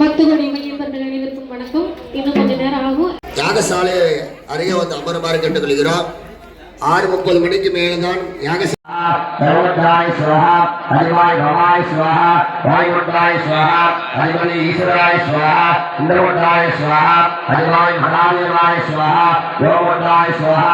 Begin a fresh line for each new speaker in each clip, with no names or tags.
பத்துகோடி மையப்பர்கள் அனைவருக்கும் வணக்கம். இன்னும் கொஞ்ச நேரம் ஆகும்.
யாகசாலை அருகே வந்து அமருமாறு கேட்டுக்கொள்கிறோம். ஆறு முப்பது மணிக்கு மேல்தான்
யாகசாய் சுவஹா அதிவாய் பவாய் சுவஹா வாயுமட்டாய் சுவஹா அதிபதி ஈஸ்வராய் சுவஹா இந்திரமட்டாய் சுவஹா அதிவாய் மடாவியராய் சுவஹா யோகமட்டாய் சுவஹா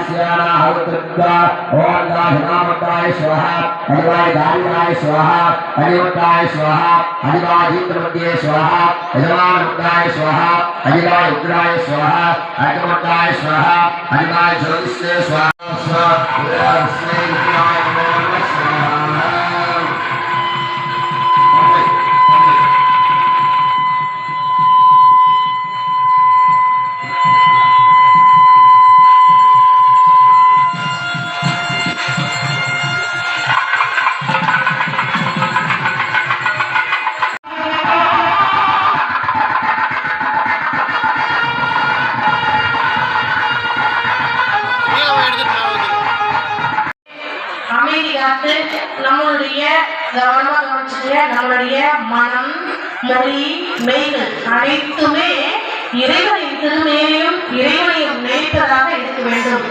कृत्वा ओम दाहिनामताय स्वाहा अनिवार्यधारिणाय स्वाहा अनिवत्ताय स्वाहा अनिवार्येन्द्रमद्ये स्वाहा यजमानमुद्राय स्वाहा अनिवार्य उग्राय स्वाहा अग्रमुद्राय स्वाहा अनिवार्य ज्योतिषे स्वाहा स्वाहा।
பார்த்து நம்மளுடைய கவனமாக கவனிச்சுங்க. நம்மளுடைய மனம் மொழி மெய்கள் அனைத்துமே இறைவனை திருமேலையும் இறைவனையும் நினைப்பதாக இருக்க வேண்டும்.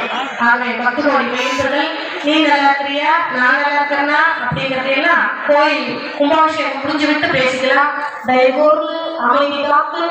ஆகவே பக்தனுடைய மெய்கள் நீ நல்லா இருக்கிறியா? நான் நல்லா இருக்கிறனா? அப்படிங்கிறதெல்லாம் கோயில் கும்பாபிஷேகம் புரிஞ்சு விட்டு பேசிக்கலாம். தயவோடு அமைதி காத்து